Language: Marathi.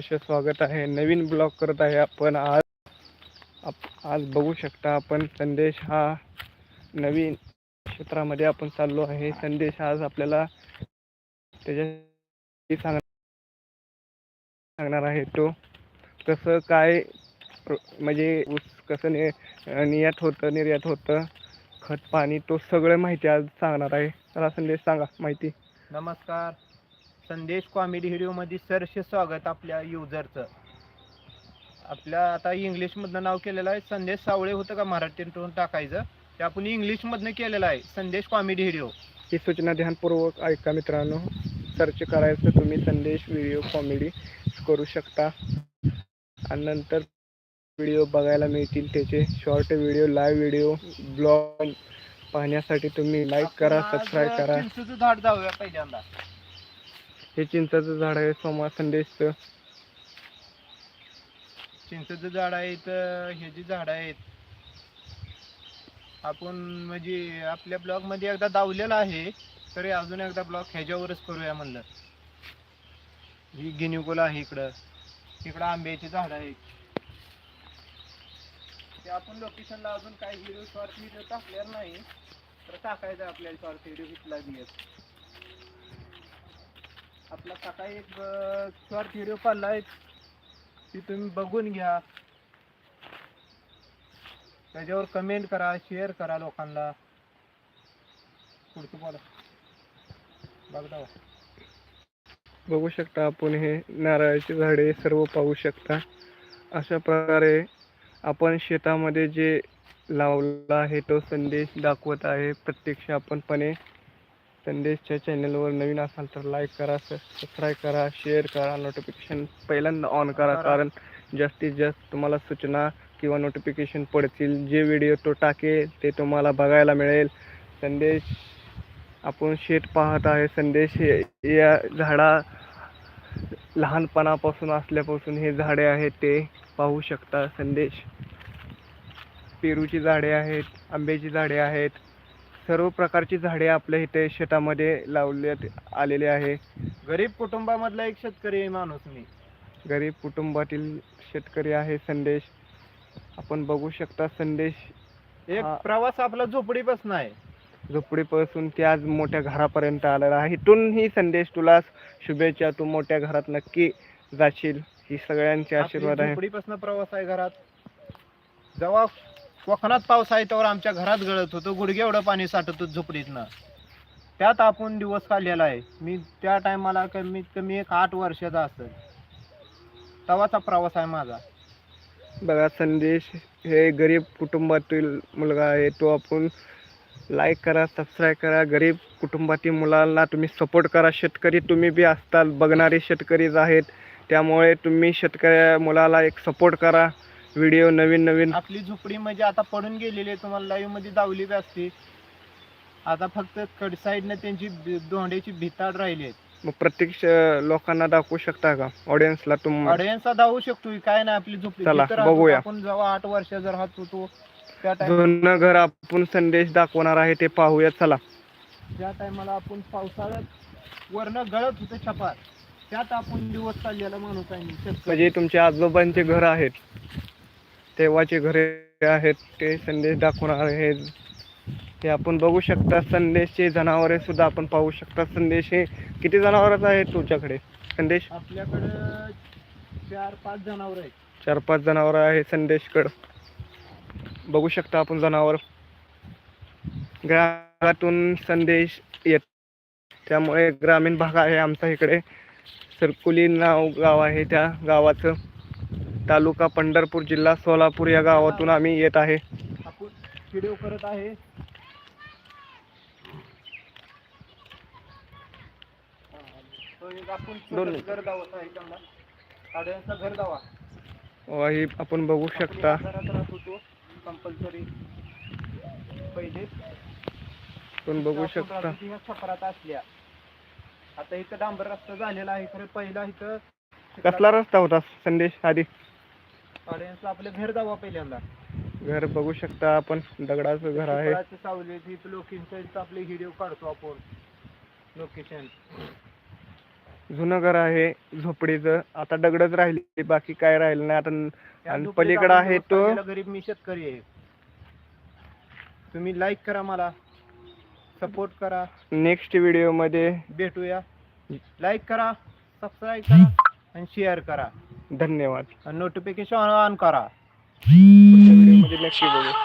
स्वागत आहे? नवीन ब्लॉग करत आहे आपण. आज आप- आज बघू शकता आपण संदेश हा नवीन क्षेत्रामध्ये आपण चाललो आहे. संदेश आज आपल्याला त्याच्या सांगणार आहे तो. कसं काय म्हणजे ऊस कसं नि निर्यात होतं निर्यात होतं खत पाणी तो सगळं माहिती आज सांगणार आहे. चला संदेश सांगा माहिती. नमस्कार. संदेश कॉमेडी व्हिडिओमध्ये सरसे स्वागत आपल्या युजरचं. आपल्या आता इंग्लिशमधनं नाव केलेलं आहे संदेश सावळे होतं का मराठीतून टाकायचं? ते आपण इंग्लिशमधनं केलेलं आहे संदेश कॉमेडी व्हिडिओ. ही सूचना ध्यानपूर्वक ऐका मित्रांनो. सर्च करायचं तुम्ही संदेश व्हिडिओ कॉमेडी करू शकता. आणि नंतर व्हिडिओ बघायला मिळतील त्याचे. Short video live video blog पाहण्यासाठी तुम्ही लाईक करा सबस्क्राईब करा. चिंचेचं झाड जाऊया पहिल्यांदा. हे चिंचाचं झाड आहे सोमा संदेशचं चिंचेचं झाड आहे हे जी झाड आहेत. आपण म्हणजे आपल्या ब्लॉगमध्ये एकदा दावलेलं आहे तरी अजून एकदा ब्लॉग ह्याच्यावरच करूया म्हणलं. ही गिनिकोला आहे इकडं. इकडं आंब्याची झाड आहेत. ते आपण लोकेशनला अजून काही व्हिडिओ शॉर्ट व्हिडिओ टाकलेला नाही तर टाकायचं आहे आपल्याला शॉर्ट व्हिडिओ घेतला आपला सकाळी एक शॉर्ट व्हिडिओ पाहिला आहे ती तुम्ही बघून घ्या. त्याच्यावर कमेंट करा शेअर करा लोकांना. पुढचं बोला. बघता बघू. शकता आपण हे नारळाची झाडे सर्व पाहू शकता. अशा प्रकारे आपण शेतामध्ये जे लावला आहे तो संदेश दाखवत आहे. प्रत्यक्ष आपणपणे संदेशच्या चॅनलवर नवीन असाल तर लाईक करा सबस्क्राईब करा शेअर करा नोटिफिकेशन पहिल्यांदा ऑन करा. करा. कारण जास्तीत जास्त तुम्हाला सूचना किंवा नोटिफिकेशन पडतील. जे व्हिडिओ तो टाकेल ते तुम्हाला बघायला मिळेल. संदेश आपण शेत पाहत आहे. संदेश हे या झाडा लहानपणापासून असल्यापासून हे झाडे आहेत ते पाहू शकता. संदेश पेरूची झाडे आहेत आंब्याची झाडे आहेत. सर्व प्रकारची झाडे आपल्या इथे शेतामध्ये लावण्यात आलेले आहे. गरीब कुटुंबामधला एक शेतकरी आहे माणूस मी. गरीब कुटुंबातील शेतकरी आहे संदेश. आपण बघू शकता संदेश एक हा. प्रवास आपला झोपडीपासून आहे. झोपडीपासून ते आज मोठ्या घरापर्यंत आलेला आहे. इथूनही संदेश तुला शुभेच्छा. तू मोठ्या घरात नक्की जाशील. ही सगळ्यांचे आशीर्वाद आहे. झोपडीपासून प्रवास आहे घरात. जेव्हा कोकणात पाऊस आहे त्यावर आमच्या घरात गळत होतो. गुडघे एवढं पाणी साठत होतं झोपडीतनं. त्यात आपण दिवस काढलेला आहे. मी त्या टायमाला कमीत कमी एक आठ वर्षाचा असेल. तवाचा प्रवास आहे माझा. बघा संदेश हे गरीब कुटुंबातील मुलगा आहे. तो आपण लाईक करा सबस्क्राईब करा. गरीब कुटुंबातील मुलांना तुम्ही सपोर्ट करा. शेतकरी तुम्ही बी असताल बघणारे शेतकरीच आहेत. त्यामुळे तुम्ही शेतकऱ्या मुलाला एक सपोर्ट करा. व्हिडिओ नवीन नवीन. आपली झोपडी म्हणजे आता पडून गेलेली आहे तुम्हाला लाईव्हमध्ये दावली बी असते. आता फक्त कड साईडनं त्यांची बी- दोंड्याची भिताड राहिली आहेत. मग प्रत्यक्ष लोकांना दाखवू शकता का? ऑडियन्सला तुम ऑडियन्सला दावू शकतो काय नाही आपली झोपडी. चला, जिथं राहतो बघूया. आपण जेव्हा आठ वर्ष जर राहत होतो त्या टाइम जुनं घर आपण संदेश दाखवणार आहे ते पाहूया. चला. ज्या टायमाला आपण पावसाळ्यात वरनं गळत होतं छपार त्यात आपण दिवस काढलेला माणूस आहे मी, शेतकरी. म्हणजे तुमचे आजोबांचे घर आहेत. तेव्हाचे घरे आहेत ते संदेश दाखवणार आहेत हे आपण बघू शकता संदेशचे जनावरे सुद्धा आपण पाहू शकता. संदेश हे किती जनावरच आहेत तुमच्याकडे? संदेश? आपल्याकडं चार पाच जनावर आहेत. चार पाच जनावर आहे संदेशकड. बघू शकता आपण जनावर. ग्रामातून संदेश येत. त्यामुळे ग्रामीण भाग आहे आमचा इकडे. सरकुली नाव गाव आहे त्या गावाचं. तालुका पंढरपूर जिल्हा सोलापूर या गावातून आम्ही येत आहे. आपण व्हिडिओ करत आहे. आपण दोन छोटं घर दावत आहे त्यांना साड्यांचा घर दावा. व ही आपण बघू शकता. कंपल्सरी पहिले. आपण बघू शकता. राहत होतो या छपरात असल्या. आता इथं डांबर रस्ता झालेला आहे खरं पहिला इथं कसला रस्ता होता संदेश आधी? ऑडियन्सला आपलं घर दावा पहिल्यांदा. घर बघू शकता आपण. दगडाचं घर आहे. सावली तिथं लोकेशनचं आपले व्हिडिओ काढतो आपण. लोकेशन जुनं घर आहे झोपडीचं. आता दगडच राहिली बाकी काय राहिलं नाही. आता आणि पलीकडं आहे तो- गरीब मी शेतकरी आहे. तुम्ही लाईक करा मला. सपोर्ट करा. नेक्स्ट व्हिडिओमध्ये भेटूया. लाईक करा सबस्क्राईब करा आणि शेअर करा. धन्यवाद. नोटिफिकेशन ऑन करा. पुढच्या व्हिडिओमध्ये नक्की बघू.